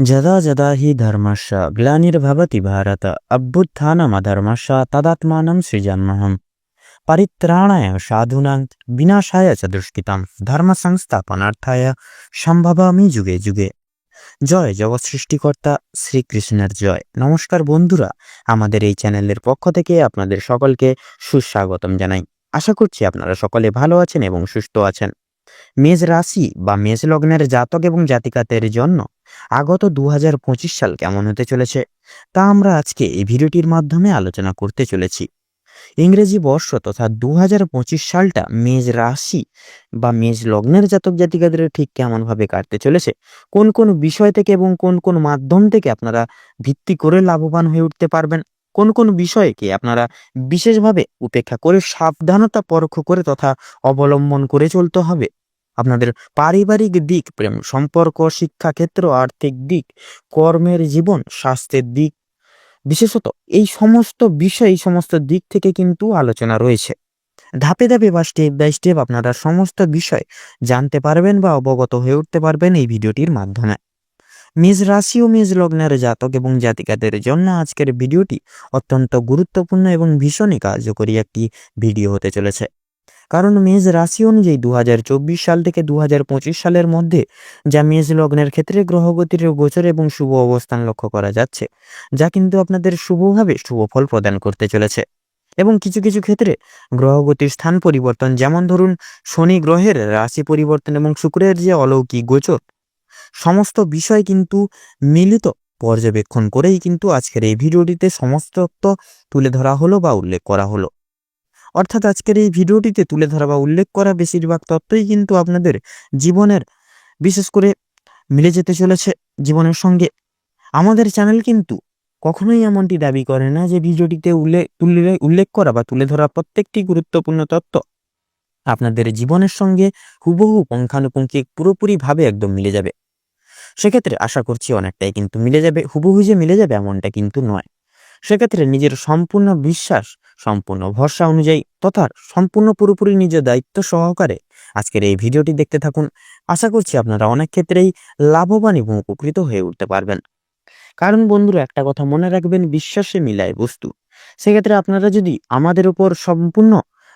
যদা যদা হি ধর্মস্য গ্লানির্ভবতি ভারত অভ্যুত্থানমধর্মস্য তদাত্মাनं সৃজাম্যহম পরিত্রাণায় সাধুনাং বিনাশায় চ দুষ্কৃতাম ধর্ম সংস্থাপনার্থায় সম্ভবামি যুগে যুগে জয় জগৎ সৃষ্টিকর্তা শ্রীকৃষ্ণের জয় নমস্কার বন্ধুরা, আমাদের এই চ্যানেলের পক্ষ থেকে আপনাদের সকলকে সুস্বাগতম জানাই। আশা করছি আপনারা সকলে ভালো আছেন এবং সুস্থ আছেন। মেষ রাশি বা মেষ লগ্নের জাতক এবং জাতিকাদের জন্য আগত দু হাজার পঁচিশ সাল কেমন হতে চলেছে? তা আমরা আজকে এই ভিডিওটির মাধ্যমে আলোচনা করতে চলেছি। ইংরেজি বর্ষ তথা দু হাজার পঁচিশ সালটা মেজ রাশি বা মেজ লগ্নের জাতক জাতিকাদের ঠিক কেমনভাবে কাটতে চলেছে? কোন কোন বিষয় থেকে এবং কোন কোন মাধ্যম থেকে আপনারা ভিত্তি করে লাভবান হয়ে উঠতে পারবেন? কোন কোন বিষয়কে আপনারা বিশেষভাবে উপেক্ষা করে সাবধানতা পরোক্ষ করে তথা অবলম্বন করে চলতে হবে? আপনাদের পারিবারিক দিক, প্রেম, সম্পর্ক, শিক্ষাক্ষেত্র, আর্থিক দিক, কর্মের জীবন, স্বাস্থ্যের দিক। বিশেষত এই সমস্ত বিষয়, এই সমস্ত দিক থেকে কিন্তু আলোচনা রয়েছে। ধাপে ধাপে বা স্টেপ বাই স্টেপ আপনারা সমস্ত বিষয় জানতে পারবেন বা অবগত হয়ে উঠতে পারবেন এই ভিডিওটির মাধ্যমে। মেষ রাশি ও মেষ লগ্নের জাতক এবং জাতিকাদের জন্য আজকের ভিডিওটি অত্যন্ত গুরুত্বপূর্ণ এবং ভীষণই কার্যকরী একটি ভিডিও হতে চলেছে। কারণ মেষ রাশি অনুযায়ী দু হাজার চব্বিশ সাল থেকে দু হাজার পঁচিশ সালের মধ্যে যা মেষ লগ্নের ক্ষেত্রে গ্রহগতির গোচর এবং শুভ অবস্থান লক্ষ্য করা যাচ্ছে, যা কিন্তু আপনাদের শুভভাবে শুভ ফল প্রদান করতে চলেছে। এবং কিছু কিছু ক্ষেত্রে গ্রহগতির স্থান পরিবর্তন, যেমন ধরুন শনি গ্রহের রাশি পরিবর্তন এবং শুক্রের যে অলৌকিক গোচর, সমস্ত বিষয় কিন্তু মিলিত পর্যবেক্ষণ করেই কিন্তু আজকের এই ভিডিওটিতে সমস্ত তুলে ধরা হলো বা উল্লেখ করা হলো। অর্থাৎ আজকের এই ভিডিওটিতে তুলে ধরা বা উল্লেখ করা বেশিরভাগ তত্ত্বই কিন্তু আপনাদের জীবনের, বিশেষ করে মিলে যেতে চলেছে জীবনের সঙ্গে। আমাদের চ্যানেল কিন্তু কখনোই এমনটি দাবি করে না যে ভিডিওটিতে উল্লেখ উল্লেখ করা বা তুলে ধরা প্রত্যেকটি গুরুত্বপূর্ণ তত্ত্ব। আপনাদের জীবনের সঙ্গে হুবহু পুঙ্খানুপুঙ্খিক পুরোপুরিভাবে একদম মিলে যাবে। সেক্ষেত্রে আশা করছি অনেকটাই কিন্তু মিলে যাবে। হুবহু যে মিলে যাবে এমনটা কিন্তু নয়। সেক্ষেত্রে নিজের সম্পূর্ণ বিশ্বাস সম্পূর্ণ ভরসা অনুযায়ী তথা সম্পূর্ণ পুরোপুরি নিজের দায়িত্ব সহকারে আজকের এই ভিডিওটি দেখতে থাকুন। আশা করছি আপনারা অনেক ক্ষেত্রেই লাভবান এবং উপকৃত হয়ে উঠতে পারবেন। কারণ বন্ধুরা, একটা কথা মনে রাখবেন, বিশ্বাসে মিলায় বস্তু। সেক্ষেত্রে আপনারা যদি আমাদের উপর সম্পূর্ণ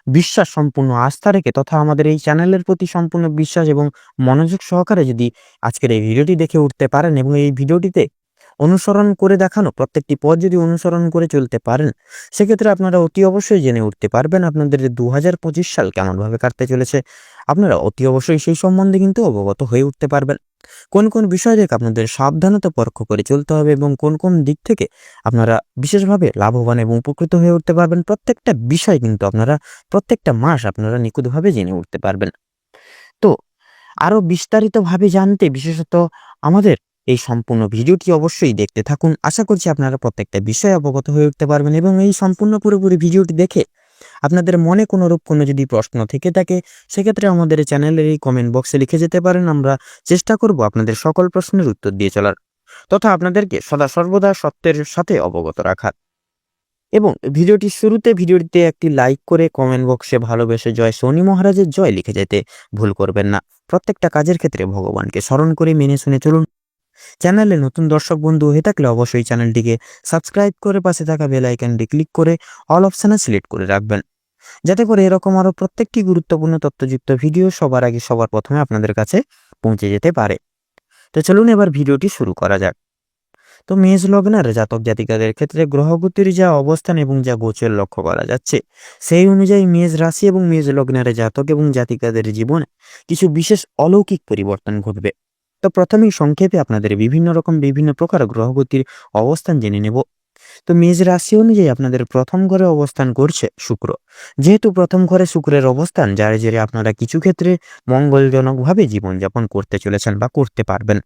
বিশ্বাস, সম্পূর্ণ আস্থা রেখে তথা আমাদের এই চ্যানেলের প্রতি সম্পূর্ণ বিশ্বাস এবং মনোযোগ সহকারে যদি আজকের এই ভিডিওটি দেখে উঠতে পারেন এবং এই ভিডিওটিতে অনুসরণ করে দেখানো, প্রত্যেকটি পথ যদি অনুসরণ করে চলতে পারেন, সেক্ষেত্রে আপনারা অতি অবশ্যই জেনে উঠতে পারবেন আপনাদের দু হাজার পঁচিশ সাল কেমনভাবে কাটতে চলেছে। আপনারা অতি অবশ্যই সেই সম্বন্ধে কিন্তু অবগত হয়ে উঠতে পারবেন। কোন কোন বিষয় থেকে আপনাদের সাবধানতা পরোক্ষ করে চলতে হবে এবং কোন কোন দিক থেকে আপনারা বিশেষভাবে লাভবান এবং উপকৃত হয়ে উঠতে পারবেন, প্রত্যেকটা বিষয় কিন্তু আপনারা প্রত্যেকটা মাস আপনারা নিখুঁতভাবে জেনে উঠতে পারবেন। তো আরও বিস্তারিতভাবে জানতে, বিশেষত আমাদের এই সম্পূর্ণ ভিডিওটি অবশ্যই দেখতে থাকুন। আশা করছি আপনারা প্রত্যেকটা বিষয়ে অবগত হয়ে উঠতে পারবেন এবং এই সম্পূর্ণ পুরোপুরি ভিডিওটি দেখে আপনাদের মনে কোনো রূপ কোনো যদি প্রশ্ন থেকে থাকে, সেক্ষেত্রে আমাদের চ্যানেলের এই কমেন্ট বক্সে লিখে যেতে পারেন। আমরা চেষ্টা করব আপনাদের সকল প্রশ্নের উত্তর দিয়ে চলার তথা আপনাদেরকে সদা সর্বদা সত্যের সাথে অবগত রাখার। এবং ভিডিওটি শুরুতে ভিডিওটিতে একটি লাইক করে কমেন্ট বক্সে ভালোবেসে জয় শনি মহারাজের জয় লিখে যেতে ভুল করবেন না। প্রত্যেকটা কাজের ক্ষেত্রে ভগবানকে স্মরণ করে মেনে শুনে চলুন। চ্যানেলে নতুন দর্শক বন্ধু হয়ে থাকলে অবশ্যই চ্যানেলটিকে সাবস্ক্রাইব করে পাশে থাকা বেল আইকনটি ক্লিক করে অল অপশানে সিলেক্ট করে রাখবেন। যাতে করে এরকম আরও প্রত্যেকটি গুরুত্বপূর্ণ তথ্যযুক্ত ভিডিও সবার আগে সবার প্রথমে আপনাদের কাছে পৌঁছে যেতে পারে। তো চলুন এবার ভিডিওটি শুরু করা যাক। তো মেষ লগ্নের জাতক জাতিকাদের ক্ষেত্রে গ্রহগতির যা অবস্থান এবং যা গোচর লক্ষ্য করা যাচ্ছে, সেই অনুযায়ী মেষ রাশি এবং মেষ লগ্নের জাতক এবং জাতিকাদের জীবনে কিছু বিশেষ অলৌকিক পরিবর্তন ঘটবে। তো প্রথমেই সংক্ষেপে আপনাদের বিভিন্ন রকম বিভিন্ন প্রকার গ্রহগতির অবস্থান জেনে নেব। তো মেষ রাশি অনুযায়ী আপনাদের প্রথম ঘরে অবস্থান করছে শুক্র। যেহেতু প্রথম ঘরে শুক্রের অবস্থান, যার জেরে আপনারা কিছু ক্ষেত্রে মঙ্গলজনকভাবে জীবনযাপন করতে চলেছেন বা করতে পারবেন।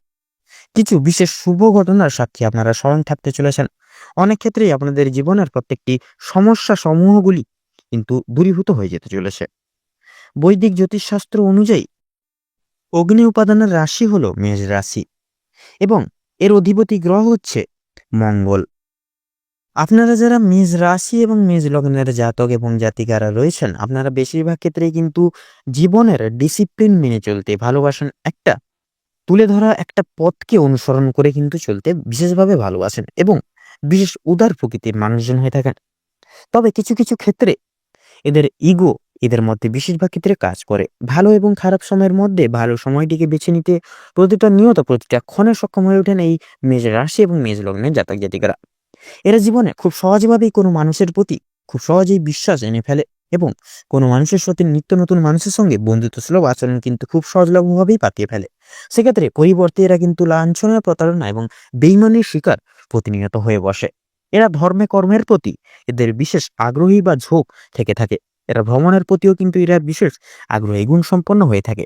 কিছু বিশেষ শুভ ঘটনার সাক্ষী আপনারা স্মরণ থাকতে চলেছেন। অনেক ক্ষেত্রেই আপনাদের জীবনের প্রত্যেকটি সমস্যা সমূহগুলি কিন্তু দূরীভূত হয়ে যেতে চলেছে। বৈদিক জ্যোতিষশাস্ত্র অনুযায়ী অগ্নি উপাদানের রাশি হল মেষ রাশি এবং এর অধিপতি গ্রহ হচ্ছে মঙ্গল। আপনারা যারা মেষ রাশি এবং মেষ লগ্নের জাতক এবং জাতিকারা রয়েছেন, আপনারা বেশিরভাগ ক্ষেত্রেই কিন্তু জীবনের ডিসিপ্লিন মেনে চলতে ভালোবাসেন একটা, তুলে ধরা একটা পথকে অনুসরণ করে কিন্তু চলতে বিশেষভাবে ভালোবাসেন এবং বিশেষ উদার প্রকৃতির মানুষজন হয়ে থাকেন। তবে কিছু কিছু ক্ষেত্রে এদের ইগো এদের মধ্যে বেশিরভাগ ক্ষেত্রে কাজ করে। ভালো এবং খারাপ সময়ের মধ্যে ভালো সময়টিকে বেছে নিতে প্রতিটা নিয়ত প্রতিটা ক্ষণে সক্ষম হয়ে ওঠেন এই মেজ রাশি এবং মেজ লগ্নের জাতক জাতিকারা। এরা জীবনে খুব সহজভাবেই কোনো মানুষের প্রতি খুব সহজেই বিশ্বাস এনে ফেলে এবং কোনো মানুষের সাথে নিত্য নতুন মানুষের সঙ্গে বন্ধুত্ব সুলভ আচরণ কিন্তু খুব সহজলভ্যভাবেই পাকিয়ে ফেলে। সেক্ষেত্রে পরিবর্তে এরা কিন্তু লাঞ্ছনা প্রতারণা এবং বেইমানির শিকার প্রতিনিয়ত হয়ে বসে। এরা ধর্মে কর্মের প্রতি এদের বিশেষ আগ্রহী বা ঝোঁক থেকে থাকে। এরা ভ্রমণের প্রতিও কিন্তু এরা বিশেষ আগ্রহী গুণ সম্পন্ন হয়ে থাকে।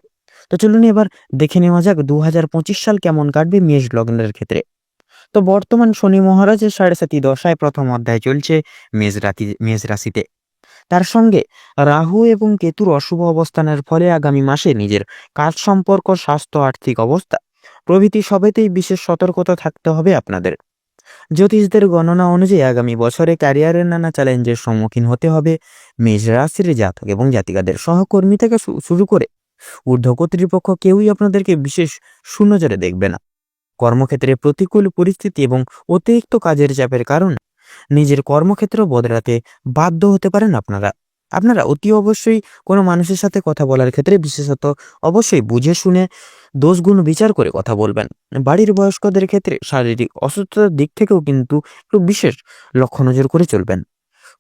তো চলুন এবার দেখে নেওয়া যাক দু হাজার পঁচিশ সাল কেমন কাটবে মেষ লগ্নের ক্ষেত্রে। তো বর্তমান শনি মহারাজের সাড়ে সাতি দশায় প্রথম অধ্যায় চলছে মেষ রাতি, মেষ রাশিতে। তার সঙ্গে রাহু এবং কেতুর অশুভ অবস্থানের ফলে আগামী মাসে নিজের কাজ সম্পর্ক, স্বাস্থ্য, আর্থিক অবস্থা প্রভৃতি সবেতেই বিশেষ সতর্কতা থাকতে হবে আপনাদের। জ্যোতিষদের গণনা অনুযায়ী আগামী বছরে ক্যারিয়ারের নানা চ্যালেঞ্জের সম্মুখীন হতে হবে মেষ রাশির জাতক এবং জাতিকাদের সহকর্মী থেকে শুরু করে। ঊর্ধ্ব কর্তৃপক্ষ কেউই আপনাদেরকে বিশেষ শূন্যজরে দেখবে না। কর্মক্ষেত্রে প্রতিকূল পরিস্থিতি এবং অতিরিক্ত কাজের চাপের কারণে নিজের কর্মক্ষেত্র বদলাতে বাধ্য হতে পারেন আপনারা। আপনারা অতি অবশ্যই কোনো মানুষের সাথে কথা বলার ক্ষেত্রে, বিশেষত অবশ্যই বুঝে শুনে দোষগুণ বিচার করে কথা বলবেন। বাড়ির বয়স্কদের ক্ষেত্রে শারীরিক অসুস্থতার দিক থেকেও কিন্তু একটু বিশেষ লক্ষ্য নজর করে চলবেন।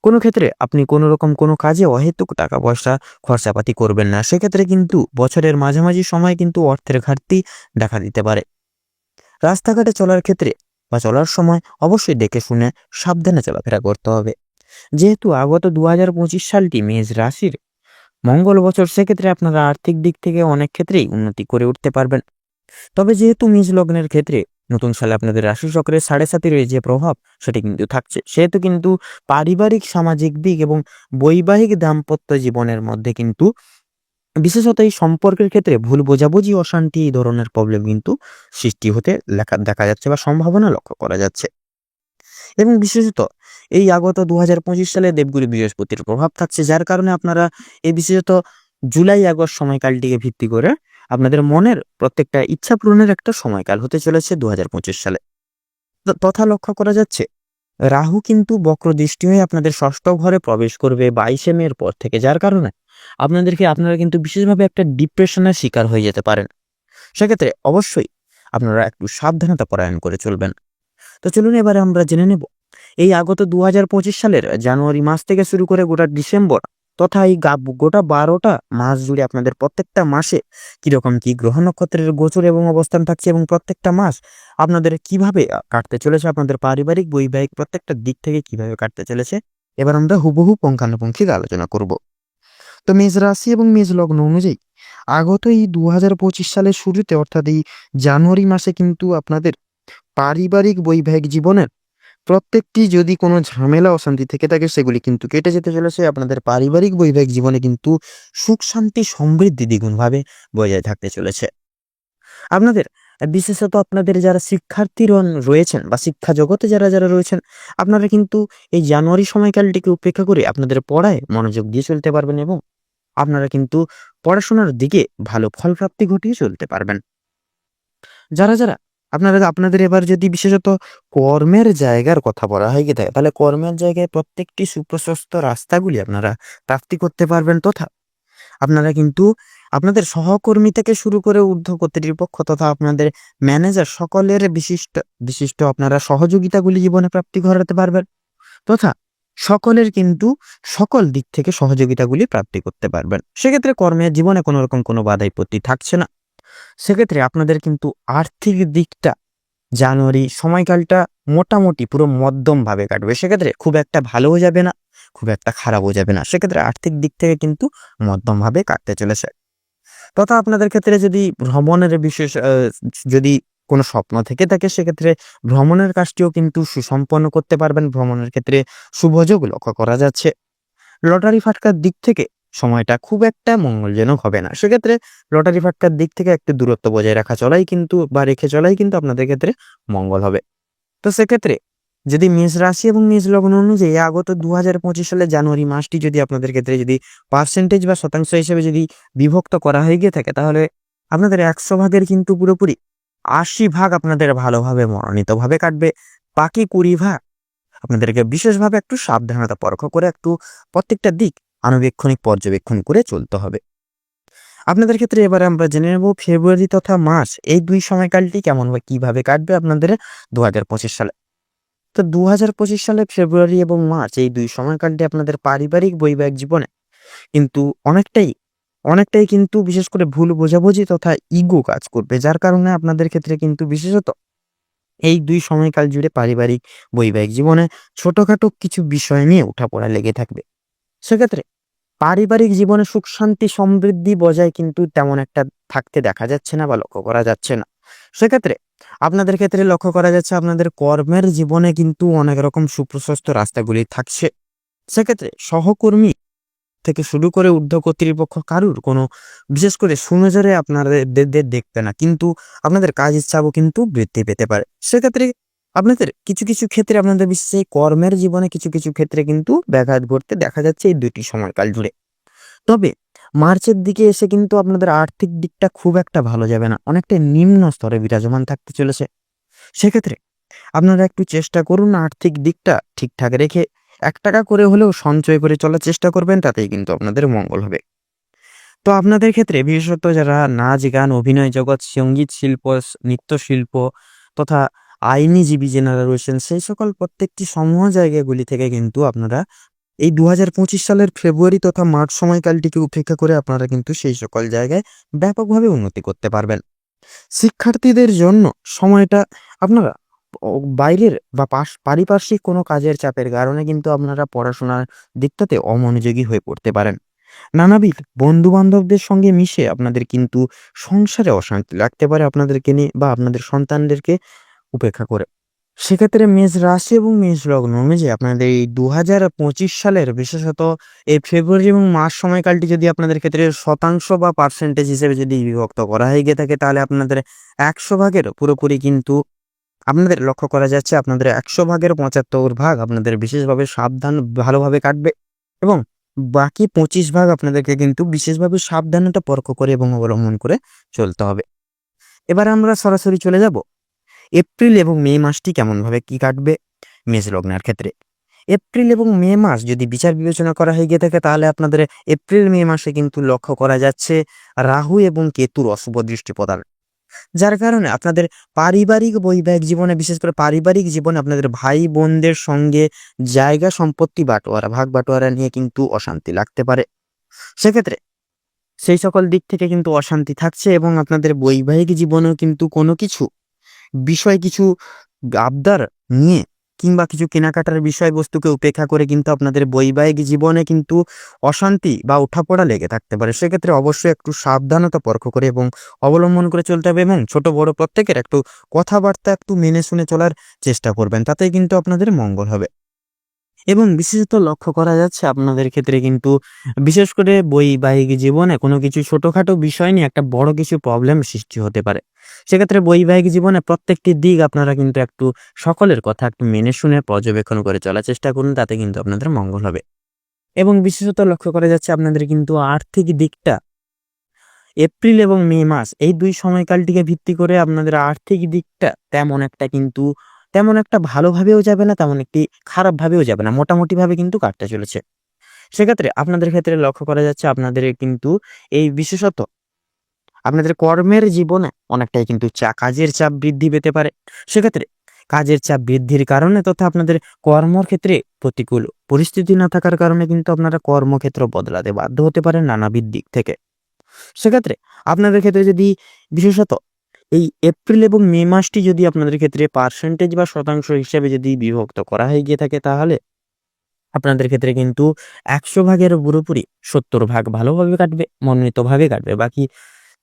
কোনো ক্ষেত্রে আপনি কোনো রকম কোনো কাজে অহেতুক টাকা পয়সা খরচাপাতি করবেন না। সেক্ষেত্রে কিন্তু বছরের মাঝামাঝি সময় কিন্তু অর্থের ঘাটতি দেখা দিতে পারে। রাস্তাঘাটে চলার ক্ষেত্রে বা চলার সময় অবশ্যই দেখে শুনে সাবধানে চলাফেরা করতে হবে। যেহেতু আগত দু হাজার পঁচিশ সালটি মেষ রাশির, মঙ্গল বছর সেক্ষেত্রে আপনারা আর্থিক দিক থেকে অনেক ক্ষেত্রেই উন্নতি করে উঠতে পারবেন। তবে যেহেতু মেষ লগ্নের ক্ষেত্রে নতুন সালে আপনাদের রাশি চক্রের সাড়ে সাতের যে প্রভাব, সেটি কিন্তু থাকছে। সেহেতু কিন্তু পারিবারিক, সামাজিক দিক এবং বৈবাহিক দাম্পত্য জীবনের মধ্যে কিন্তু বিশেষত এই সম্পর্কের ক্ষেত্রে ভুল বোঝাবুঝি, অশান্তি এই ধরনের প্রবলেম কিন্তু সৃষ্টি হতে দেখা যাচ্ছে বা সম্ভাবনা লক্ষ্য করা যাচ্ছে। এবং বিশেষত এই আগত দু হাজার পঁচিশ সালে দেবগুরু বৃহস্পতির প্রভাব থাকছে, যার কারণে আপনারা এই বিশেষত জুলাই আগস্ট সময়কালটিকে ভিত্তি করে আপনাদের মনের প্রত্যেকটা ইচ্ছা পূরণের একটা সময়কাল হতে চলেছে দু হাজার পঁচিশ সালে। তথা লক্ষ্য করা যাচ্ছে, রাহু কিন্তু বক্র দৃষ্টি হয়ে আপনাদের ষষ্ঠ ঘরে প্রবেশ করবে বাইশে মের পর থেকে, যার কারণে আপনাদেরকে আপনারা কিন্তু বিশেষভাবে একটা ডিপ্রেশনের শিকার হয়ে যেতে পারেন। সেক্ষেত্রে অবশ্যই আপনারা একটু সাবধানতা পরায়ণ করে চলবেন। তো চলুন এবারে আমরা জেনে নেব এই আগত দু হাজার পঁচিশ সালের জানুয়ারি মাস থেকে শুরু করে গোটা ডিসেম্বর তথা এই গোটা বারোটা মাস জুড়ে আপনাদের প্রত্যেকটা মাসে কীরকম কি গ্রহ নক্ষত্রের গোচর এবং অবস্থান থাকছে এবং প্রত্যেকটা মাস আপনাদের কীভাবে কাটতে চলেছে, আপনাদের পারিবারিক, বৈবাহিক প্রত্যেকটা দিক থেকে কীভাবে কাটতে চলেছে, এবার আমরা হুবহু পঙ্খানুপুঙ্খিক আলোচনা করব। তো মেষ রাশি এবং মেষ লগ্ন অনুযায়ী আগত এই দু হাজার পঁচিশ সালের শুরুতে অর্থাৎ এই জানুয়ারি মাসে কিন্তু আপনাদের পারিবারিক, বৈবাহিক জীবনের প্রত্যেকটি যদি কোনো ঝামেলা, অশান্তি থেকে থাকে, সেগুলি কিন্তু কেটে যেতে চলেছে। আপনাদের পারিবারিক বৈবাহিক জীবনে কিন্তু সুখ, শান্তি, সমৃদ্ধি দ্বিগুণভাবে বজায় থাকতে চলেছে। আপনাদের, বিশেষত আপনাদের যারা শিক্ষার্থী রয়েছেন বা শিক্ষা জগতে যারা যারা রয়েছেন, আপনারা কিন্তু এই জানুয়ারি সময়কালটিকে উপেক্ষা করে আপনাদের পড়ায় মনোযোগ দিয়ে চলতে পারবেন এবং আপনারা কিন্তু পড়াশোনার দিকে ভালো ফলপ্রাপ্তি ঘটিয়ে চলতে পারবেন। যারা যারা আপনারা আপনাদের এবার যদি বিশেষত কর্মের জায়গার কথা বলা হয় থাকে তাহলে কর্মের জায়গায় প্রত্যেকটি সুপ্রশস্ত রাস্তাগুলি আপনারা প্রাপ্তি করতে পারবেন তথা আপনারা কিন্তু আপনাদের সহকর্মী থেকে শুরু করে ঊর্ধ্ব কর্তৃপক্ষ তথা আপনাদের ম্যানেজার সকলের বিশিষ্ট বিশিষ্ট আপনারা সহযোগিতাগুলি জীবনে প্রাপ্তি করাতে পারবেন তথা সকলের কিন্তু সকল দিক থেকে সহযোগিতাগুলি প্রাপ্তি করতে পারবেন। সেক্ষেত্রে কর্মের জীবনে কোনো রকম কোনো বাধা বিপত্তি থাকছে না। সেক্ষেত্রে আপনাদের কিন্তু আর্থিক দিকটা জানুয়ারি সময়কালটা মোটামুটি পুরো মধ্যমভাবে কাটবে। সেক্ষেত্রে খুব একটা ভালোও যাবে না, খুব একটা খারাপও যাবে না। সেক্ষেত্রে আর্থিক দিক থেকে কিন্তু মধ্যমভাবে কাটতে চলেছে। তথা আপনাদের ক্ষেত্রে যদি ভ্রমণের বিশেষ যদি কোনো স্বপ্ন থেকে থাকে, সেক্ষেত্রে ভ্রমণের কাজটিও কিন্তু সুসম্পন্ন করতে পারবেন। ভ্রমণের ক্ষেত্রে শুভযোগ লক্ষ্য করা যাচ্ছে। লটারি ফাটকার দিক থেকে সময়টা খুব একটা মঙ্গলজনক হবে না। সেক্ষেত্রে লটারি ফাটকার দিক থেকে একটু দূরত্ব বজায় রাখা চলাই কিন্তু বা রেখে চলাই কিন্তু আপনাদের ক্ষেত্রে মঙ্গল হবে। তো সেক্ষেত্রে যদি মেষ রাশি এবং মেষ লগ্ন অনুযায়ী আগত দু হাজার পঁচিশ সালের জানুয়ারি মাসটি যদি আপনাদের ক্ষেত্রে যদি পার্সেন্টেজ বা শতাংশ হিসেবে যদি বিভক্ত করা হয়ে গিয়ে থাকে, তাহলে আপনাদের একশো ভাগের কিন্তু পুরোপুরি আশি ভাগ আপনাদের ভালোভাবে মনোনীতভাবে কাটবে। বাকি কুড়ি ভাগ আপনাদেরকে বিশেষভাবে একটু সাবধানতা পরখ করে একটু প্রত্যেকটা দিক আনুবেক্ষণিক পর্যবেক্ষণ করে চলতে হবে। আপনাদের ক্ষেত্রে এবারে আমরা জেনে নেব ফেব্রুয়ারি তথা মার্চ এই দুই সময়কালটি কেমন বা কীভাবে কাটবে আপনাদের দু হাজার পঁচিশ সালে। তো দু হাজার পঁচিশ সালে ফেব্রুয়ারি এবং মার্চ এই দুই সময়কালটি আপনাদের পারিবারিক বৈবাহিক জীবনে কিন্তু অনেকটাই অনেকটাই কিন্তু বিশেষ করে ভুল বোঝাবুঝি তথা ইগো কাজ করবে, যার কারণে আপনাদের ক্ষেত্রে কিন্তু বিশেষত এই দুই সময়কাল জুড়ে পারিবারিক বৈবাহিক জীবনে ছোটখাটো কিছু বিষয় নিয়ে উঠাপড়া লেগে থাকবে। সেক্ষেত্রে পারিবারিক জীবনে সুখ, শান্তি, সমৃদ্ধি বজায় কিন্তু তেমন একটা থাকতে দেখা যাচ্ছে না বা লক্ষ্য করা যাচ্ছে না। সেক্ষেত্রে আপনাদের ক্ষেত্রে লক্ষ্য করা যাচ্ছে আপনাদের কর্মের জীবনে কিন্তু অনেক রকম সুপ্রশস্ত রাস্তাগুলি থাকছে। সেক্ষেত্রে সহকর্মী থেকে শুরু করে ঊর্ধ্ব কর্তৃপক্ষ কারুর কোনো বিশেষ করে সুনজরে আপনাদের দেখবে না, কিন্তু আপনাদের কাজ ইচ্ছাও কিন্তু বৃদ্ধি পেতে পারে। সেক্ষেত্রে আপনাদের কিছু কিছু ক্ষেত্রে আপনাদের এই কর্মের জীবনে কিছু কিছু ক্ষেত্রে কিন্তু ব্যাঘাত ঘটতে দেখা যাচ্ছে এই দুইটি সময়কাল জুড়ে তবে মার্চের দিকে এসে কিন্তু আপনাদের আর্থিক দিকটা খুব একটা ভালো যাবে না। অনেকটা নিম্ন স্তরে বিরাজমান থাকতে চলেছে। সেক্ষেত্রে আপনারা একটু চেষ্টা করুন আর্থিক দিকটা ঠিকঠাক রেখে এক টাকা করে হলেও সঞ্চয় করে চলার চেষ্টা করবেন, তাতেই কিন্তু আপনাদের মঙ্গল হবে। তো আপনাদের ক্ষেত্রে বিশেষত যারা নাচ, গান, অভিনয় জগৎ, সংগীত শিল্প, নৃত্যশিল্প তথা আইনিজীবী যেনারা রয়েছেন, সেই সকল প্রত্যেকটি সমূহ জায়গাগুলি থেকে কিন্তু আপনারা এই দু হাজার পঁচিশ সালের ফেব্রুয়ারি তথা মার্চ সময়কালটিকে উপেক্ষা করে আপনারা কিন্তু সেই সকল জায়গায় ব্যাপকভাবে উন্নতি করতে পারবেন। শিক্ষার্থীদের জন্য সময়টা আপনারা বাইরের বা পাশ, পারিপার্শ্বিক কোনো কাজের চাপের কারণে কিন্তু আপনারা পড়াশোনার দিকটাতে অমনোযোগী হয়ে পড়তে পারেন। নানাবিধ বন্ধু বান্ধবদের সঙ্গে মিশে আপনাদের কিন্তু সংসারে অশান্তি লাগতে পারে আপনাদেরকে নিয়ে বা আপনাদের সন্তানদেরকে উপেক্ষা করে। সেক্ষেত্রে মেষ রাশি এবং মেষ লগ্ন অনুযায়ী আপনাদের এই দু হাজার পঁচিশ সালের, বিশেষত এই ফেব্রুয়ারি এবং মার্চ সময়কালটি যদি আপনাদের ক্ষেত্রে শতাংশ বা পার্সেন্টেজ হিসেবে যদি বিভক্ত করা হয়ে গিয়ে থাকে, তাহলে আপনাদের একশো ভাগের পুরোপুরি কিন্তু আপনাদের লক্ষ্য করা যাচ্ছে, আপনাদের একশো ভাগের পঁচাত্তর ভাগ আপনাদের বিশেষভাবে সাবধান, ভালোভাবে কাটবে এবং বাকি পঁচিশ ভাগ আপনাদেরকে কিন্তু বিশেষভাবে সাবধানতা পরখ করে এবং অবলম্বন করে চলতে হবে। এবার আমরা সরাসরি চলে যাব। এপ্রিল এবং মে মাসটি কেমনভাবে কি কাটবে? মেষ লগ্নের ক্ষেত্রে। এপ্রিল এবং মে মাস যদি বিচার বিবেচনা করা হয়ে গিয়ে থাকে, তাহলে আপনাদের এপ্রিল, মে মাসে কিন্তু লক্ষ্য করা যাচ্ছে রাহু এবং কেতুর অশুভ দৃষ্টি প্রদান যার কারণে আপনাদের পারিবারিক বৈবাহিক জীবনে, বিশেষ করে পারিবারিক জীবনে আপনাদের ভাই বোনদের সঙ্গে জায়গা, সম্পত্তি, বাটোয়ারা, ভাগ বাটোয়ারা নিয়ে কিন্তু অশান্তি লাগতে পারে। সেক্ষেত্রে সেই সকল দিক থেকে কিন্তু অশান্তি থাকছে এবং আপনাদের বৈবাহিক জীবনেও কিন্তু কোনো কিছু বিষয় কিছু আবদার নিয়ে কিংবা কিছু কেনাকাটার বিষয়বস্তুকে উপেক্ষা করে কিন্তু আপনাদের বৈবাহিক জীবনে কিন্তু অশান্তি বা উঠাপড়া লেগে থাকতে পারে। সেক্ষেত্রে অবশ্যই একটু সাবধানতা পরখ করে এবং অবলম্বন করে চলতে হবে এবং ছোট, বড় প্রত্যেকের একটু কথাবার্তা একটু মেনে শুনে চলার চেষ্টা করবেন। তাতেই কিন্তু আপনাদের মঙ্গল হবে। এবং বিশেষত লক্ষ্য করা যাচ্ছে আপনাদের ক্ষেত্রে কিন্তু বিশেষ করে বৈবাহিক জীবনে কোনো কিছু ছোটোখাটো বিষয় নিয়ে একটা বড় কিছু প্রবলেম সৃষ্টি হতে পারে। সেক্ষেত্রে বৈবাহিক জীবনে প্রত্যেকটি দিক আপনারা কিন্তু একটু সকলের কথা একটু মেনে শুনে পর্যবেক্ষণ করে চলার চেষ্টা করুন, তাতে কিন্তু আপনাদের মঙ্গল হবে। এবং বিশেষত লক্ষ্য করা যাচ্ছে আপনাদের কিন্তু আর্থিক দিকটা এপ্রিল এবং মে মাস এই দুই সময়কালটিকে ভিত্তি করে আপনাদের আর্থিক দিকটা তেমন একটা কিন্তু তেমন একটা ভালোভাবেও যাবে না, তেমন একটি খারাপভাবেও যাবে না। মোটামুটিভাবে কিন্তু কাটতে চলেছে। সেক্ষেত্রে আপনাদের ক্ষেত্রে লক্ষ্য করা যাচ্ছে, আপনাদের কিন্তু এই বিশেষত আপনাদের কর্মের জীবনে অনেকটাই কিন্তু চা, কাজের চাপ বৃদ্ধি পেতে পারে। সেক্ষেত্রে কাজের চাপ বৃদ্ধির কারণে তথা আপনাদের কর্মক্ষেত্রে প্রতিকূল পরিস্থিতি না থাকার কারণে কিন্তু আপনারা কর্মক্ষেত্র বদলাতে বাধ্য হতে পারেন নানাবিধ দিক থেকে। সেক্ষেত্রে আপনাদের ক্ষেত্রে যদি বিশেষত এই এপ্রিল এবং মে মাসটি যদি আপনাদের ক্ষেত্রে পার্সেন্টেজ বা শতাংশ হিসাবে যদি বিভক্ত করা হয়ে গিয়ে থাকে তাহলে আপনাদের ক্ষেত্রে কিন্তু একশো ভাগের পুরোপুরি সত্তর ভাগ ভালোভাবে কাটবে মনোনীতভাবে কাটবে। বাকি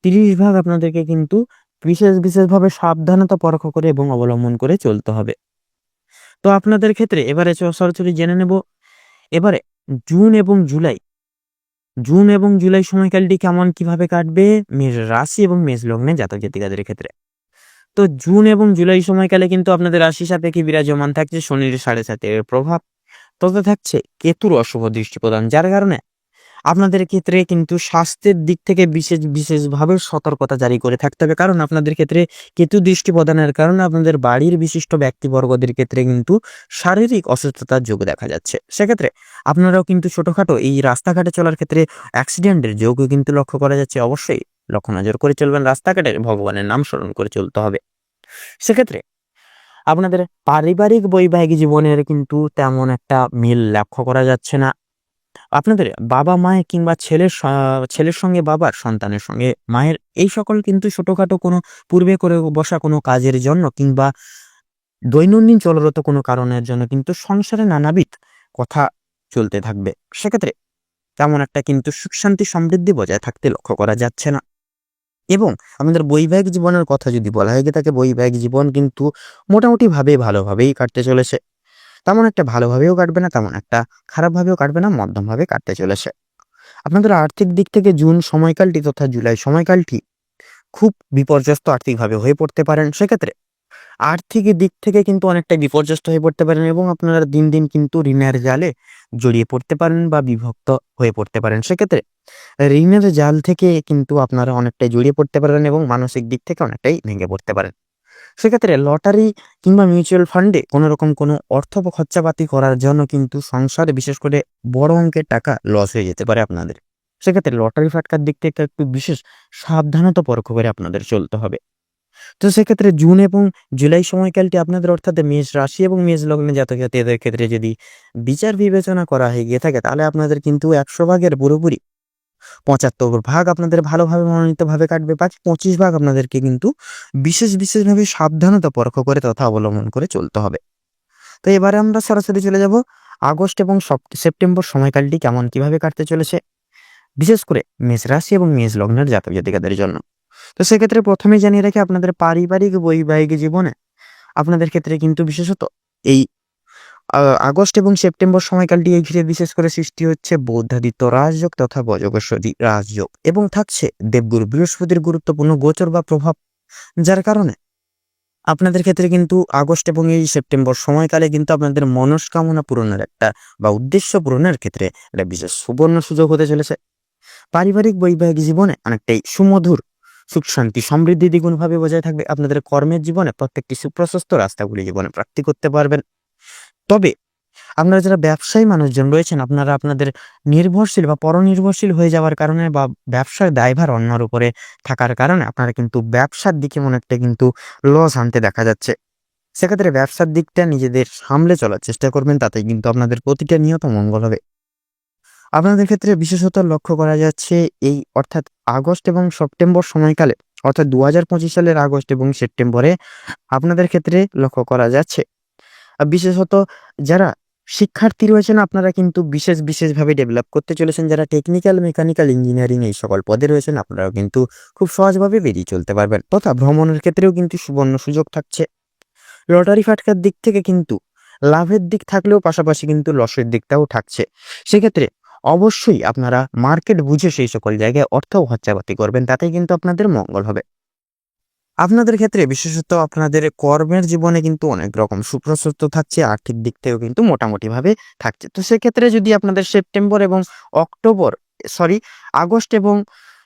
তিরিশ ভাগ আপনাদেরকে কিন্তু বিশেষ বিশেষভাবে সাবধানতা পরখ করে এবং অবলম্বন করে চলতে হবে। তো আপনাদের ক্ষেত্রে এবারে সরাসরি জেনে নেব। এবারে জুন এবং জুলাই জুন এবং জুলাই সময়কালটি কেমন, কীভাবে কাটবে? মেষ রাশি এবং মেষ লগ্নে জাতক জাতিকাদের ক্ষেত্রে। তো জুন এবং জুলাই সময়কালে কিন্তু আপনাদের রাশি সাথে কি বিরাজমান থাকছে শনির সাড়ে সাতের প্রভাব। তত থাকছে কেতুর অশুভ দৃষ্টি প্রদান যার কারণে আপনাদের ক্ষেত্রে কিন্তু স্বাস্থ্যের দিক থেকে বিশেষ, বিশেষভাবে সতর্কতা জারি করে থাকতে হবে। কারণ আপনাদের ক্ষেত্রে কেতু দৃষ্টি প্রদানের কারণে আপনাদের বাড়ির বিশিষ্ট ব্যক্তিবর্গদের ক্ষেত্রে কিন্তু শারীরিক অসুস্থতার যোগ দেখা যাচ্ছে। সেক্ষেত্রে আপনারাও কিন্তু ছোটখাটো এই রাস্তাঘাটে চলার ক্ষেত্রে অ্যাক্সিডেন্টের যোগও কিন্তু লক্ষ্য করা যাচ্ছে। অবশ্যই লক্ষ্য নজর করে চলবেন। রাস্তাঘাটে ভগবানের নাম স্মরণ করে চলতে হবে। সেক্ষেত্রে আপনাদের পারিবারিক বৈবাহিক জীবনের কিন্তু তেমন একটা মিল লক্ষ্য করা যাচ্ছে না। আপনাদের বাবা মায়ের কিংবা ছেলের ছেলের সঙ্গে বাবার, সন্তানের সঙ্গে মায়ের, এই সকল কিন্তু ছোটখাটো কোনো পূর্বে করে বসা কোনো কাজের জন্য কিংবা দৈনন্দিন চলরত কোনো কারণের জন্য কিন্তু সংসারে নানাবিধ কথা চলতে থাকবে। সেক্ষেত্রে তেমন একটা কিন্তু সুখ শান্তি সমৃদ্ধি বজায় থাকতে লক্ষ্য করা যাচ্ছে না। এবং আমাদের বৈবাহিক জীবনের কথা যদি বলা হয় থাকে বৈবাহিক জীবন কিন্তু মোটামুটিভাবে ভালোভাবেই কাটতে চলেছে। তেমন একটা ভালোভাবেও কাটবে না, তেমন একটা খারাপভাবেও কাটবে না, মধ্যমভাবে কাটতে চলেছে। আপনাদের আর্থিক দিক থেকে জুন সময়কালটি তথা জুলাই সময়কালটি খুব বিপর্যস্ত আর্থিকভাবে হয়ে পড়তে পারেন। সেক্ষেত্রে আর্থিক দিক থেকে কিন্তু অনেকটা বিপর্যস্ত হয়ে পড়তে পারেন এবং আপনারা দিন দিন কিন্তু ঋণের জালে জড়িয়ে পড়তে পারেন বা বিভক্ত হয়ে পড়তে পারেন। সেক্ষেত্রে ঋণের জাল থেকে কিন্তু আপনারা অনেকটাই জড়িয়ে পড়তে পারেন এবং মানসিক দিক থেকে অনেকটাই ভেঙে পড়তে পারেন। সেক্ষেত্রে লটারি কিংবা মিউচুয়াল ফান্ডে কোনো রকম কোনো অর্থ খরচাপাতি করার জন্য কিন্তু সংসারে বিশেষ করে বড় অঙ্কের টাকা লস হয়ে যেতে পারে আপনাদের। সেক্ষেত্রে লটারি ফাটকার দিক থেকে একটু বিশেষ সাবধানতা পরখ করে আপনাদের চলতে হবে। তো সেক্ষেত্রে জুন এবং জুলাই সময়কালটি আপনাদের অর্থাৎ মেষ রাশি এবং মেষ লগ্নে জাতক জাতিদের ক্ষেত্রে যদি বিচার বিবেচনা করা হয়ে গিয়ে থাকে, তাহলে আপনাদের কিন্তু একশো ভাগের পুরোপুরি পঁচাত্তর ভাগ আপনাদের ভালোভাবে মনোনীতভাবে কাটবে, বাকি পঁচিশ ভাগ আপনাদেরকে কিন্তু বিশেষ বিশেষভাবে সাবধানতা পরখ করে তথা অবলম্বন করে চলতে হবে। তো এবারে আমরা সরাসরি চলে যাব আগস্ট এবং সপ- সেপ্টেম্বর সময়কালটি কেমন, কীভাবে কাটতে চলেছে? বিশেষ করে মেষ রাশি এবং মেষ লগ্নের জাতক জাতিকাদের জন্য। তো সেক্ষেত্রে প্রথমে জানিয়ে রাখি আপনাদের পারিবারিক বৈবাহিক জীবনে আপনাদের ক্ষেত্রে কিন্তু বিশেষত এই আগস্ট এবং সেপ্টেম্বর সময়কালটি ঘিরে বিশেষ করে সৃষ্টি হচ্ছে বৌদ্ধাদিত্য রাজযোগ তথা বজগেশ্বরী রাজযোগ এবং থাকছে দেবগুরু বৃহস্পতির গুরুত্বপূর্ণ গোচর বা প্রভাব, যার কারণে আপনাদের ক্ষেত্রে কিন্তু আগস্ট এবং এই সেপ্টেম্বর সময়কালে কিন্তু আপনাদের মনস্কামনা পূরণের একটা বা উদ্দেশ্য পূরণের ক্ষেত্রে একটা বিশেষ সুবর্ণ সুযোগ হতে চলেছে। পারিবারিক বৈবাহিক জীবনে অনেকটাই সুমধুর সুখ শান্তি সমৃদ্ধি দ্বিগুণভাবে বজায় থাকবে। আপনাদের কর্মের জীবনে প্রত্যেকটি সুপ্রশস্ত রাস্তাগুলি জীবনে প্রাপ্তি করতে পারবেন। তবে আপনারা যারা ব্যবসায়ী মানুষজন রয়েছেন, আপনারা আপনাদের নির্ভরশীল বা পরনির্ভরশীল হয়ে যাওয়ার কারণে বা ব্যবসার দায়ভার অন্যর উপরে থাকার কারণে আপনারা কিন্তু ব্যবসার দিকে মনে একটা কিন্তু লস আনতে দেখা যাচ্ছে। সেক্ষেত্রে ব্যবসার দিকটা নিজেদের সামলে চলার চেষ্টা করবেন তাতে কিন্তু আপনাদের প্রতিটা নিয়ত মঙ্গল হবে। আপনাদের ক্ষেত্রে বিশেষত লক্ষ্য করা যাচ্ছে, এই অর্থাৎ আগস্ট এবং সেপ্টেম্বর সময়কালে, অর্থাৎ দু হাজার পঁচিশ সালের আগস্ট এবং সেপ্টেম্বরে আপনাদের ক্ষেত্রে লক্ষ্য করা যাচ্ছে বিশেষত যারা শিক্ষার্থী রয়েছেন, আপনারা কিন্তু বিশেষ বিশেষভাবে ডেভেলপ করতে চলেছেন। যারা টেকনিক্যাল মেকানিক্যাল ইঞ্জিনিয়ারিং এই সকল পদে রয়েছেন, আপনারাও কিন্তু খুব সহজভাবে বেরিয়ে চলতে পারবেন। তথা ভ্রমণের ক্ষেত্রেও কিন্তু সুবর্ণ সুযোগ থাকছে। লটারি ফাটকার দিক থেকে কিন্তু লাভের দিক থাকলেও পাশাপাশি কিন্তু লসের দিকটাও থাকছে। সেক্ষেত্রে অবশ্যই আপনারা মার্কেট বুঝে সেই সকল জায়গায় অর্থ খরচাপাতি করবেন তাতে কিন্তু আপনাদের মঙ্গল হবে। আপনাদের ক্ষেত্রে বিশেষত আপনাদের কর্মের জীবনে কিন্তু অনেক রকম সুপ্রশস্ত থাকছে, আর্থিক দিক থেকেও কিন্তু মোটামুটিভাবে থাকছে। তো সেক্ষেত্রে যদি আপনাদের সেপ্টেম্বর এবং অক্টোবর, সরি, আগস্ট এবং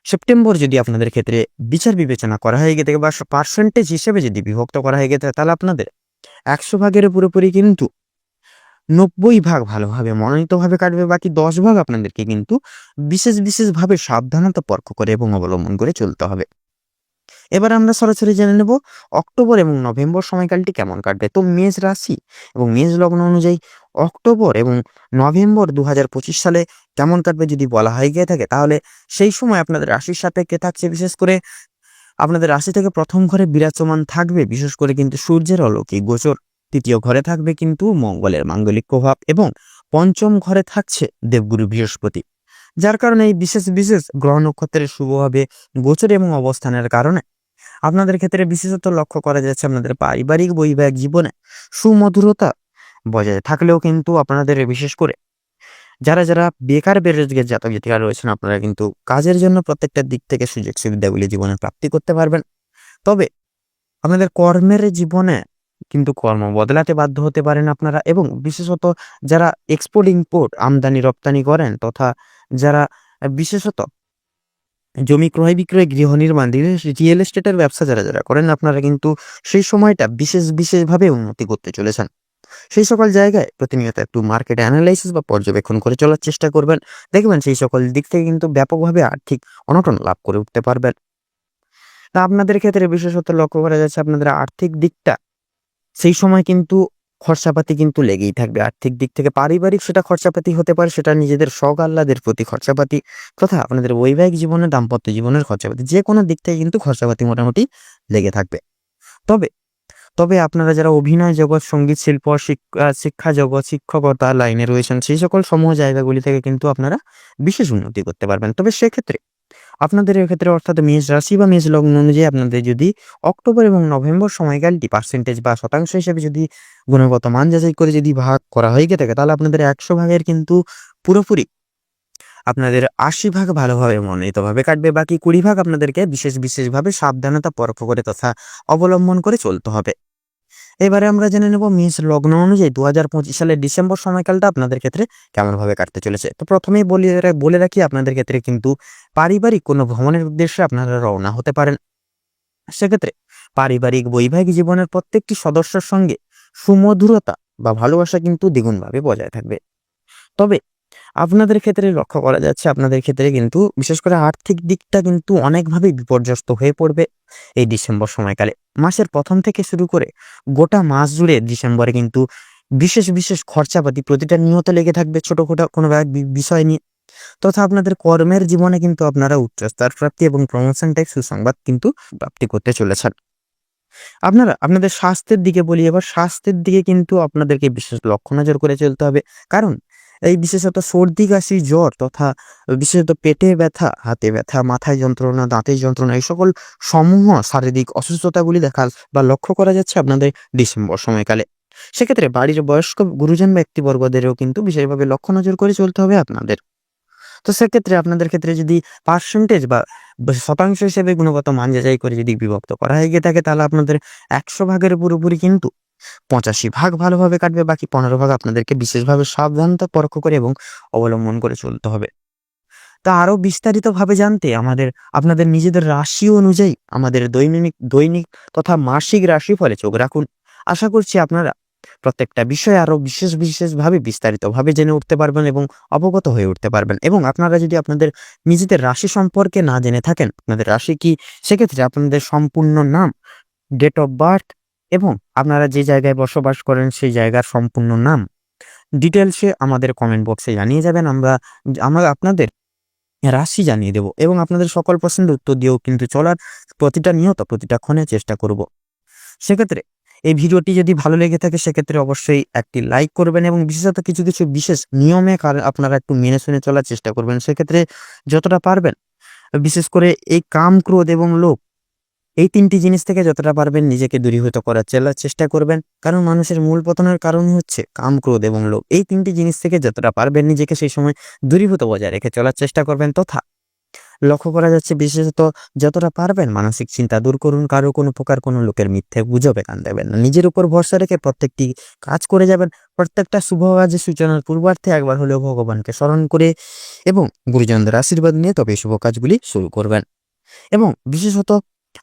সেপ্টেম্বর যদি আপনাদের ক্ষেত্রে বিচার বিবেচনা করা হয়ে গেছে বা পার্সেন্টেজ হিসেবে যদি বিভক্ত করা হয়ে গেছে, তাহলে আপনাদের একশো ভাগের পুরোপুরি কিন্তু নব্বই ভাগ ভালোভাবে মনোনীতভাবে কাটবে, বাকি দশ ভাগ আপনাদেরকে কিন্তু বিশেষ বিশেষভাবে সাবধানতা পরখ করে এবং অবলম্বন করে চলতে হবে। এবার আমরা সরাসরি জেনে নেব অক্টোবর এবং নভেম্বর সময়কালটি কেমন কাটবে। তো মেষ রাশি এবং মেষ লগ্ন অনুযায়ী অক্টোবর এবং নভেম্বর দু হাজার পঁচিশ সালে কেমন কাটবে যদি বলা হয়ে গিয়ে থাকে, তাহলে সেই সময় আপনাদের রাশির সাপেক্ষে থাকছে। বিশেষ করে আপনাদের রাশি থেকে প্রথম ঘরে বিরাজমান থাকবে, বিশেষ করে কিন্তু সূর্যের অলৌকিক গোচর। তৃতীয় ঘরে থাকবে কিন্তু মঙ্গলের মাঙ্গলিক প্রভাব এবং পঞ্চম ঘরে থাকছে দেবগুরু বৃহস্পতি। যার কারণে এই বিশেষ বিশেষ গ্রহ নক্ষত্রের শুভভাবে গোচর এবং অবস্থানের কারণে। আপনাদের ক্ষেত্রে বিশেষত লক্ষ্য করা যাচ্ছে আপনাদের পারিবারিক বৈবাহিক জীবনে সুমধুরতা বজায় থাকলেও কিন্তু আপনাদের বিশেষ করে যারা যারা বেকার বেরোজগার জাতক জাতিকা রয়েছেন, আপনারা কিন্তু কাজের জন্য প্রত্যেকটা দিক থেকে সুযোগ সুবিধাগুলি জীবনে প্রাপ্তি করতে পারবেন। তবে আপনাদের কর্মের জীবনে কিন্তু কর্ম বদলাতে বাধ্য হতে পারেন আপনারা এবং বিশেষত যারা এক্সপোর্ট ইম্পোর্ট আমদানি রপ্তানি করেন তথা যারা বিশেষত জমি ক্রয় বিক্রয়, গৃহ নির্মাণ, রিয়েল এস্টেটের ব্যবসা যারা যারা করেন, আপনারা কিন্তু সেই সময়টা বিশেষ, বিশেষভাবে উন্নতি করতে চলেছেন। সেই সকল জায়গায় প্রতিনিয়ত একটু মার্কেট অ্যানালাইসিস বা পর্যবেক্ষণ করে চলার চেষ্টা করবেন। দেখবেন সেই সকল দিক থেকে কিন্তু ব্যাপকভাবে আর্থিক অনটন লাভ করে উঠতে পারবেন। তা আপনাদের ক্ষেত্রে বিশেষত লক্ষ্য করা যাচ্ছে, আপনাদের আর্থিক দিকটা সেই সময় কিন্তু খরচাপাতি কিন্তু লেগেই থাকবে। আর্থিক দিক থেকে পারিবারিক সেটা খরচাপাতি হতে পারে, সেটা নিজেদের শখ আহ্লাদের প্রতি খরচাপাতি তথা আপনাদের বৈবাহিক জীবনে দাম্পত্য জীবনের খরচাপাতি যে কোনো দিক থেকে কিন্তু খরচাপাতি মোটামুটি লেগে থাকবে। তবে তবে আপনারা যারা অভিনয় জগৎ, সংগীত শিল্প শিক্ষা শিক্ষা জগৎ, শিক্ষকতা লাইনে রয়েছেন, সেই সকল সমূহ জায়গাগুলি থেকে কিন্তু আপনারা বিশেষ উন্নতি করতে পারবেন। তবে সেক্ষেত্রে আপনাদের ক্ষেত্রে অর্থাৎ মেষ রাশি বা মেষ লগ্ন অনুযায়ী আপনাদের যদি অক্টোবর এবং নভেম্বর সময়কালটি পার্সেন্টেজ বা শতাংশ হিসেবে যদি গুণগত মান যাচাই করে যদি ভাগ করা হয়ে গিয়ে থাকে, তাহলে আপনাদের একশো ভাগের কিন্তু পুরোপুরি আপনাদের আশি ভাগ ভালোভাবে মনোনীতভাবে কাটবে। বাকি কুড়ি ভাগ আপনাদেরকে বিশেষ বিশেষভাবে সাবধানতা পরোক্ষ করে তথা অবলম্বন করে চলতে হবে। এবারে আমরা জেনে নেব মিস লগ্ন অনুযায়ী দু হাজার পঁচিশ সালের ডিসেম্বর সময়কালটা আপনাদের ক্ষেত্রে কেমনভাবে কাটতে চলেছে। তো প্রথমেই বলি বলে রাখি আপনাদের ক্ষেত্রে কিন্তু পারিবারিক কোনো ভ্রমণের উদ্দেশ্যে আপনারা রওনা হতে পারেন। সেক্ষেত্রে পারিবারিক বৈবাহিক জীবনের প্রত্যেকটি সদস্যের সঙ্গে সুমধুরতা বা ভালোবাসা কিন্তু দ্বিগুণভাবে বজায় থাকবে। তবে আপনাদের ক্ষেত্রে লক্ষ্য করা যাচ্ছে, আপনাদের ক্ষেত্রে কিন্তু বিশেষ করে আর্থিক দিকটা কিন্তু অনেকভাবে বিপর্যস্ত হয়ে পড়বে এই ডিসেম্বর সময়কালে। মাসের প্রথম থেকে শুরু করে গোটা মাস জুড়ে ডিসেম্বরে কিন্তু বিশেষ বিশেষ খরচাপাতি প্রতিটা নিয়ত লেগে থাকবে ছোটখাটো কোনো বি- বিষয় নিয়ে। তথা আপনাদের কর্মের জীবনে কিন্তু আপনারা উচ্চস্তর প্রাপ্তি এবং প্রমোশন টাইপ সুসংবাদ কিন্তু প্রাপ্তি করতে চলেছেন। আপনারা, আপনাদের স্বাস্থ্যের দিকে বলি, এবার স্বাস্থ্যের দিকে কিন্তু আপনাদেরকে বিশেষ লক্ষ্য নজর করে চলতে হবে। কারণ এই বিশেষত সর্দি, কাশি, জ্বর তথা বিশেষত পেটে ব্যথা, হাতে ব্যথা, মাথায় যন্ত্রণা, দাঁতের যন্ত্রণা এই সকল সমূহ শারীরিক অসুস্থতাগুলি দেখা বা লক্ষ্য করা যাচ্ছে আপনাদের ডিসেম্বর সময়কালে। সেক্ষেত্রে বাড়ির বয়স্ক গুরুজন ব্যক্তিবর্গদেরও কিন্তু বিশেষভাবে লক্ষ্য নজর করে চলতে হবে আপনাদের। তো সেক্ষেত্রে আপনাদের ক্ষেত্রে যদি পার্সেন্টেজ বা শতাংশ হিসেবে গুণগত মান যাচাই করে যদি বিভক্ত করা হয়ে গিয়ে থাকে, তাহলে আপনাদের একশো ভাগের পুরোপুরি কিন্তু পঁচাশি ভাগ ভালোভাবে কাটবে, বাকি পনেরো ভাগ আপনাদেরকে বিশেষভাবে সাবধানতা পরোক্ষ করে এবং অবলম্বন করে চলতে হবে। তা আরও বিস্তারিতভাবে জানতে আমাদের, আপনাদের নিজেদের রাশি অনুযায়ী আমাদের দৈনিক দৈনিক তথা মাসিক রাশি ফলে চোখ রাখুন। আশা করছি আপনারা প্রত্যেকটা বিষয়ে আরও বিশেষ বিশেষভাবে বিস্তারিতভাবে জেনে উঠতে পারবেন এবং অবগত হয়ে উঠতে পারবেন। এবং আপনারা যদি আপনাদের নিজেদের রাশি সম্পর্কে না জেনে থাকেন, আপনাদের রাশি কি, সেক্ষেত্রে আপনাদের সম্পূর্ণ নাম ডেট অফ বার্থ এবং আপনারা যে জায়গায় বসবাস করেন সেই জায়গার সম্পূর্ণ নাম ডিটেলসে আমাদের কমেন্ট বক্সে জানিয়ে যাবেন। আমরা আমরা আপনাদের রাশি জানিয়ে দেব এবং আপনাদের সকল প্রশ্নের উত্তর দিয়েও কিন্তু চলার প্রতিটা নিয়ত, প্রতিটা ক্ষণে চেষ্টা করব। সেক্ষেত্রে এই ভিডিওটি যদি ভালো লেগে থাকে, সেক্ষেত্রে অবশ্যই একটি লাইক করবেন এবং বিশেষত কিছু কিছু বিশেষ নিয়মে আপনারা একটু মেনে শুনে চলার চেষ্টা করবেন। সেক্ষেত্রে যতটা পারবেন, বিশেষ করে এই কাম, ক্রোধ এবং লোভ এই তিনটি জিনিস থেকে যতটা পারবেন নিজেকে দূরীভূত করার চেলার চেষ্টা করবেন। কারণ মানুষের মূল পতনের কারণ হচ্ছে কাম, ক্রোধ এবং লোভ। এই তিনটি জিনিস থেকে যতটা পারবেন নিজেকে সেই সময় দূরীভূত বজায় রেখে চলার চেষ্টা করবেন তথা লক্ষ্য করা যাচ্ছে বিশেষত যতটা পারবেন মানসিক চিন্তা দূর করুন। কারও কোনো প্রকার কোনো লোকের মিথ্যে গুজবে কান দেবেন না। নিজের উপর ভরসা রেখে প্রত্যেকটি কাজ করে যাবেন। প্রত্যেকটা শুভ কাজের সূচনার পূর্বার্থে একবার হলেও ভগবানকে স্মরণ করে এবং গুরুজনদের আশীর্বাদ নিয়ে তবে শুভ কাজগুলি শুরু করবেন। এবং বিশেষত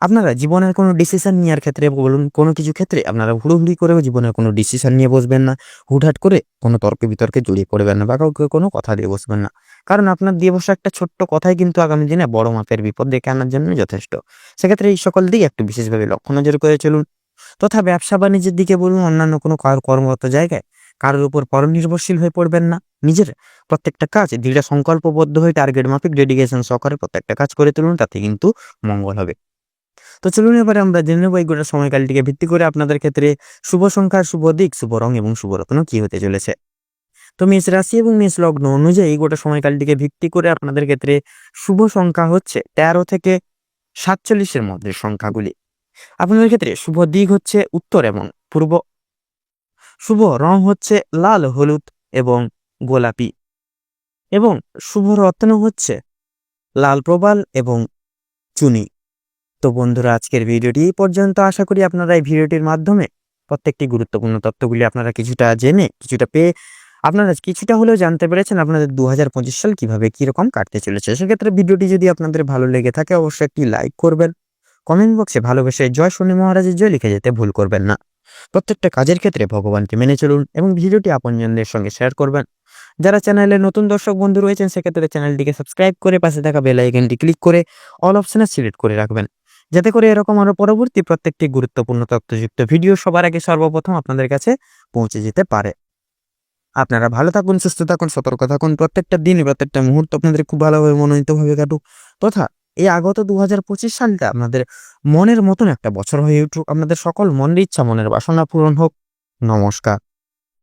আপনারা জীবনের কোনো ডিসিশন নেওয়ার ক্ষেত্রে বলুন, কোনো কিছু ক্ষেত্রে আপনারা হুড়োহুড়ি করে জীবনের কোনো ডিসিশন নিয়ে বসবেন না। হুটহাট করে কোনো তর্ক বিতর্কে জড়িয়ে পড়বেন না বা কাউকে কোনো কথা দিয়ে বসবেন না। কারণ আপনার দিয়ে বসা একটা ছোট্ট কথাই কিন্তু আগামী দিনে বড় মাপের বিপদ ডেকে আনার জন্য যথেষ্ট। সেক্ষেত্রে এই সকল দিকে একটু বিশেষভাবে লক্ষ্য নজর করে চলুন। তথা ব্যবসা বাণিজ্যের দিকে বলুন, অন্যান্য কোনো কার- কর্মরত জায়গায় কারোর উপর পরনির্ভরশীল হয়ে পড়বেন না। নিজের প্রত্যেকটা কাজ দৃঢ় সংকল্পবদ্ধ হয়ে টার্গেট মাফিক ডেডিকেশন সহকারে প্রত্যেকটা কাজ করে তুলুন, তাতে কিন্তু মঙ্গল হবে। তো চলুন এবারে আমরা জেনে নেব এই গোটা সময়কালটিকে। ভিত্তি করে আপনাদের ক্ষেত্রে শুভ সংখ্যা, শুভ দিক, শুভ রং এবং শুভ রত্ন কি হতে চলেছে? তো মেষ রাশি এবং মেষ লগ্ন অনুযায়ী গোটা সময়কালটিকে ভিত্তি করে আপনাদের ক্ষেত্রে শুভ সংখ্যা হচ্ছে তেরো থেকে সাতচল্লিশের মধ্যে সংখ্যাগুলি। আপনাদের ক্ষেত্রে শুভ দিক হচ্ছে উত্তর এবং পূর্ব। শুভ রং হচ্ছে লাল, হলুদ এবং গোলাপি এবং শুভ রত্ন হচ্ছে লাল প্রবাল এবং চুনি। তো বন্ধুরা, আজকের ভিডিওটি এই পর্যন্ত। আশা করি আপনারা এই ভিডিওটির মাধ্যমে প্রত্যেকটি গুরুত্বপূর্ণ তথ্যগুলি আপনারা কিছুটা জেনে, কিছুটা পেয়ে আপনারা কিছুটা হলেও জানতে পেরেছেন আপনাদের দু হাজার পঁচিশ সাল কীভাবে কীরকম কাটতে চলেছে। সেক্ষেত্রে ভিডিওটি যদি আপনাদের ভালো লেগে থাকে, অবশ্যই একটি লাইক করবেন। কমেন্ট বক্সে ভালোবেসে জয় শনি মহারাজের জয় লিখে যেতে ভুল করবেন না। প্রত্যেকটা কাজের ক্ষেত্রে ভগবানকে মেনে চলুন এবং ভিডিওটি আপনজনদের সঙ্গে শেয়ার করবেন। যারা চ্যানেলে নতুন দর্শক বন্ধু রয়েছেন, সেক্ষেত্রে চ্যানেলটিকে সাবস্ক্রাইব করে পাশে থাকা বেল আইকনটি ক্লিক করে অল অপশনে সিলেক্ট করে রাখবেন। যাতে করে এরকম আরও পরবর্তী প্রত্যেকটি গুরুত্বপূর্ণ তথ্যযুক্ত ভিডিও সবার আগে সর্বপ্রথম আপনাদের কাছে পৌঁছে যেতে পারে। আপনারা ভালো থাকুন, সুস্থ থাকুন, সতর্ক থাকুন। প্রত্যেকটা দিন প্রত্যেকটা মুহূর্ত আপনাদের খুব ভালোভাবে মনোনীতভাবে কাটুক। তথা এই আগত দু হাজার পঁচিশ সালটা আপনাদের মনের মতন একটা বছর হয়ে উঠুক। আপনাদের সকল মনের ইচ্ছা, মনের বাসনা পূরণ হোক। নমস্কার।